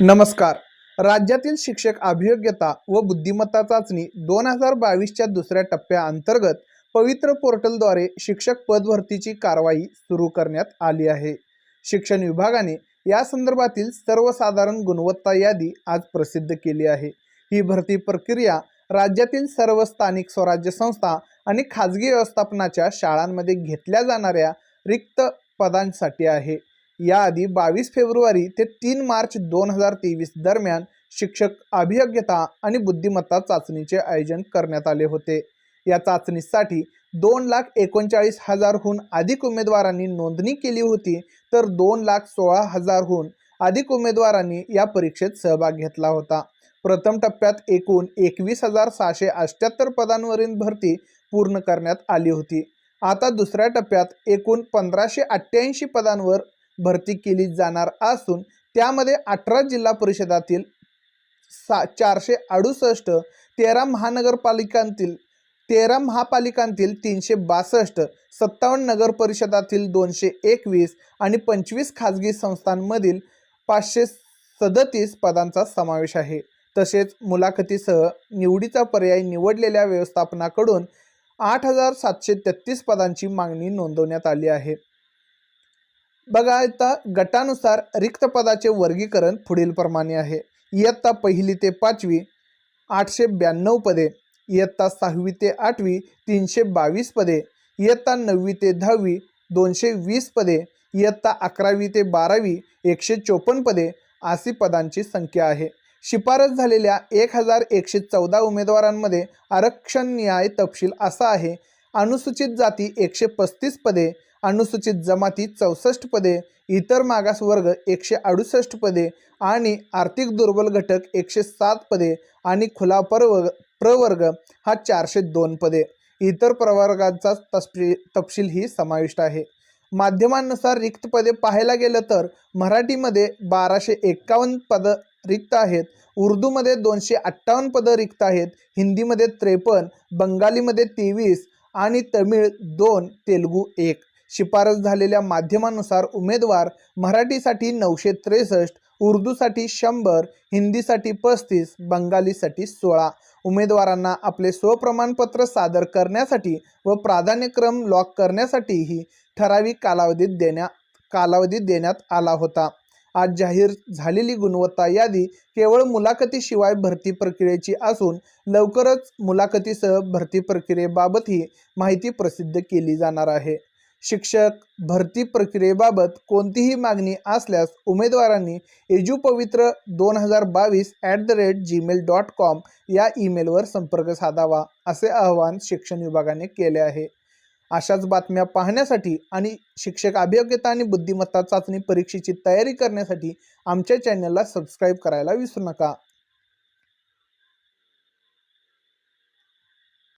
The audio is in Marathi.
नमस्कार. राज्यातील शिक्षक अभियोग्यता व बुद्धिमत्ता चाचणी दोन हजार बावीसच्या दुसऱ्या टप्प्याअंतर्गत पवित्र पोर्टलद्वारे शिक्षक पदभरतीची कारवाई सुरू करण्यात आली आहे. शिक्षण विभागाने या संदर्भातील सर्वसाधारण गुणवत्ता यादी आज प्रसिद्ध केली आहे. ही भरती प्रक्रिया राज्यातील सर्व स्थानिक स्वराज्य संस्था आणि खाजगी व्यवस्थापनाच्या शाळांमध्ये घेतल्या जाणाऱ्या रिक्त पदांसाठी आहे. याआधी बावीस फेब्रुवारी ते तीन मार्च दोन हजार तेवीस दरम्यान शिक्षक अभियोग्यता आणि बुद्धिमत्ता चाचणीचे आयोजन करण्यात आले होते. या चाचणीसाठी दोन लाख एकोणचाळीस हजारहून अधिक उमेदवारांनी नोंदणी केली होती तर दोन लाख सोळा हजारहून अधिक उमेदवारांनी या परीक्षेत सहभाग घेतला होता. प्रथम टप्प्यात एकूण एकवीस हजार सहाशे अठ्ठ्याहत्तर पदांवरील भरती पूर्ण करण्यात आली होती. आता दुसऱ्या टप्प्यात एकूण पंधराशे अठ्ठ्याऐंशी पदांवर भरती केली जाणार असून त्यामध्ये अठरा जिल्हा परिषदातील सा चारशे अडुसष्ट तेरा महानगरपालिकांतील तेरा महापालिकांतील तीनशे बासष्ट सत्तावन्न नगर परिषदातील दोनशे एकवीस आणि पंचवीस खाजगी संस्थांमधील पाचशे सदतीस पदांचा समावेश आहे. तसेच मुलाखतीसह निवडीचा पर्याय निवडलेल्या व्यवस्थापनाकडून आठ हजार सातशे तेहतीस पदांची मागणी नोंदवण्यात आली आहे. बघा आता गटानुसार रिक्त पदाचे वर्गीकरण पुढील प्रमाणे आहे. इयत्ता पहिली ते पाचवी आठशे ब्याण्णव पदे. इयत्ता सहावी ते आठवी तीनशे बावीस पदे. इयत्ता नववी ते दहावी दोनशे वीस पदे. इयत्ता अकरावी ते बारावी एकशे चोपन्न पदे अशी पदांची संख्या आहे. शिफारस झालेल्या एक हजार एकशे चौदा उमेदवारांमध्ये आरक्षण न्याय तपशील असा आहे. अनुसूचित जाती एकशे पस्तीस पदे. अनुसूचित जमाती चौसष्ट पदे इतर मागासवर्ग एकशे अडुसष्ट पदे आणि आर्थिक दुर्बल घटक एकशे सात पदे आणि खुला प्रवर्ग प्रवर्ग हा चारशे दोन पदे. इतर प्रवर्गांचा तपशी ही समाविष्ट आहे. माध्यमांनुसार रिक्त पदे पाहायला गेलं तर मराठीमध्ये बाराशे एक्कावन्न पदं रिक्त आहेत उर्दूमध्ये दोनशे अठ्ठावन्न पदं रिक्त आहेत हिंदीमध्ये त्रेपन्न बंगालीमध्ये तेवीस आणि तमिळ दोन तेलुगू एक. शिफारस झालेल्या माध्यमानुसार उमेदवार मराठीसाठी नऊशे त्रेसष्ट उर्दूसाठी शंभर हिंदीसाठी पस्तीस बंगालीसाठी सोळा. उमेदवारांना आपले स्वप्रमाणपत्र सादर करण्यासाठी व प्राधान्यक्रम लॉक करण्यासाठीही ठराविक कालावधीत देण्या कालावधी देण्यात आला होता. आज जाहीर झालेली गुणवत्ता यादी केवळ मुलाखतीशिवाय भरती प्रक्रियेची असून लवकरच मुलाखतीसह भरती प्रक्रियेबाबतही माहिती प्रसिद्ध केली जाणार आहे. शिक्षक भरती प्रक्रियेबाबत कोणतीही मागणी असल्यास उमेदवारांनी एजू पवित्र दोन हजार बावीस at the rate Gmail dot com या ईमेलवर संपर्क साधावा असे आवाहन शिक्षण विभागाने केले आहे. अशाच बातम्या पाहण्यासाठी आणि शिक्षक अभियोग्यता आणि बुद्धिमत्ता चाचणी परीक्षेची तयारी करण्यासाठी आमच्या चॅनलला सबस्क्राईब करायला विसरू नका.